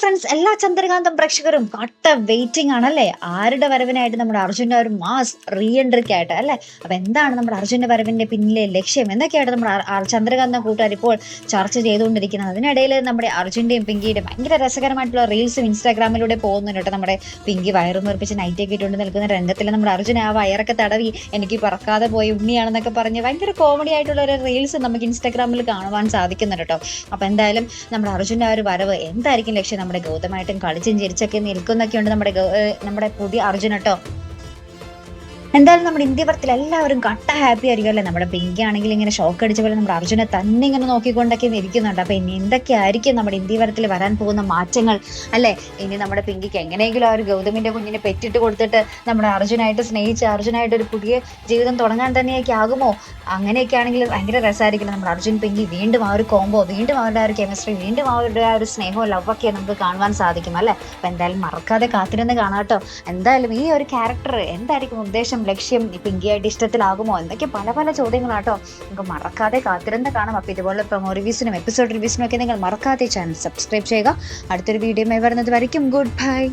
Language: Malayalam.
ഫ്രണ്ട്സ് എല്ലാ ചന്ദ്രകാന്തം പ്രേക്ഷകരും കട്ട വെയിറ്റിംഗ് ആണല്ലേ? ആരുടെ വരവിനായിട്ട് നമ്മുടെ അർജുന്റെ ഒരു മാസ് റീ എൻട്രിക്ക് ആയിട്ട് അല്ലേ? അപ്പൊ എന്താണ് നമ്മുടെ അർജുന്റെ വരവിന്റെ പിന്നിലെ ലക്ഷ്യം? എന്തൊക്കെയായിട്ട് നമ്മുടെ ചന്ദ്രകാന്തം കൂട്ടുകാർ ഇപ്പോൾ ചർച്ച ചെയ്തുകൊണ്ടിരിക്കുന്നത്? അതിനിടയിൽ നമ്മുടെ അർജുന്റെയും പിങ്കിയുടെയും ഭയങ്കര രസകരമായിട്ടുള്ള റീൽസും ഇൻസ്റ്റാഗ്രാമിലൂടെ പോകുന്നുണ്ട് കേട്ടോ. നമ്മുടെ പിങ്കി വയറും നിർപ്പിച്ച് നൈറ്റൊക്കെ ഇട്ടുകൊണ്ട് നിൽക്കുന്ന രംഗത്തിൽ നമ്മുടെ അർജുൻ ആ വയറൊക്കെ തടവി എനിക്ക് പറക്കാതെ പോയി ഉണ്ണിയാണെന്നൊക്കെ പറഞ്ഞ് ഭയങ്കര കോമഡി ആയിട്ടുള്ള ഒരു റീൽസ് നമുക്ക് ഇൻസ്റ്റാഗ്രാമിൽ കാണുവാൻ സാധിക്കുന്നുണ്ട് കേട്ടോ. അപ്പൊ എന്തായാലും നമ്മുടെ അർജുന്റെ ആ ഒരു വരവ് എന്തായിരിക്കും ലക്ഷ്യം? നമ്മുടെ ഗൗതമായിട്ടും കളിച്ചും ചിരിച്ചൊക്കെ നിൽക്കുന്നൊക്കെയുണ്ട് നമ്മുടെ നമ്മുടെ പുതിയ അർജുൻ കേട്ടോ. എന്തായാലും നമ്മുടെ ഇന്ത്യ പടത്തിൽ എല്ലാവരും കട്ട ഹാപ്പി ആയിരിക്കും അല്ലേ? നമ്മുടെ പിങ്കി ആണെങ്കിൽ ഇങ്ങനെ ഷോക്ക് അടിച്ച പോലെ നമ്മുടെ അർജുനെ തന്നെ ഇങ്ങനെ നോക്കിക്കൊണ്ടൊക്കെ ഇരിക്കുന്നുണ്ട്. അപ്പൊ ഇനി എന്തൊക്കെയായിരിക്കും നമ്മുടെ ഇന്ത്യ പടത്തിൽ വരാൻ പോകുന്ന മാറ്റങ്ങൾ അല്ലേ? ഇനി നമ്മുടെ പിങ്കിക്ക് എങ്ങനെയെങ്കിലും ആ ഒരു ഗൗതമിന്റെ കുഞ്ഞിനെ പെറ്റിട്ട് കൊടുത്തിട്ട് നമ്മുടെ അർജുനായിട്ട് സ്നേഹിച്ച് അർജുനായിട്ട് ഒരു പുതിയ ജീവിതം തുടങ്ങാൻ തന്നെയൊക്കെ ആകുമോ? അങ്ങനെയൊക്കെ ആണെങ്കിൽ ഭയങ്കര രസമായിരിക്കില്ല നമ്മുടെ അർജുൻ പിങ്കി വീണ്ടും ആ ഒരു കോംബോ വീണ്ടും അവരുടെ ആ ഒരു കെമിസ്ട്രി വീണ്ടും അവരുടെ ആ ഒരു സ്നേഹവും ലവൊക്കെ നമുക്ക് കാണുവാൻ സാധിക്കും അല്ലേ? അപ്പൊ എന്തായാലും മറക്കാതെ കാത്തിരുന്ന് കാണാട്ടോ എന്തായാലും ഈ ഒരു ക്യാരക്ടർ എന്തായിരിക്കും ഉദ്ദേശം? ലക്ഷ്യം ഇപ്പൊ ഇന്ത്യയായിട്ട് ഇഷ്ടത്തിലാകുമോ? എന്നൊക്കെ പല പല ചോദ്യങ്ങളാട്ടോ. നിങ്ങൾക്ക് മറക്കാതെ കാത്തിരുന്ന് കാണാം. അപ്പൊ ഇതുപോലെ പ്രൊമോ റിവ്യൂസിനും എപ്പിസോഡ് റിവ്യൂസിനും ഒക്കെ നിങ്ങൾ മറക്കാതെ ചാനൽ സബ്സ്ക്രൈബ് ചെയ്യുക. അടുത്തൊരു വീഡിയോ വരുന്നത് വരയ്ക്കും. Good bye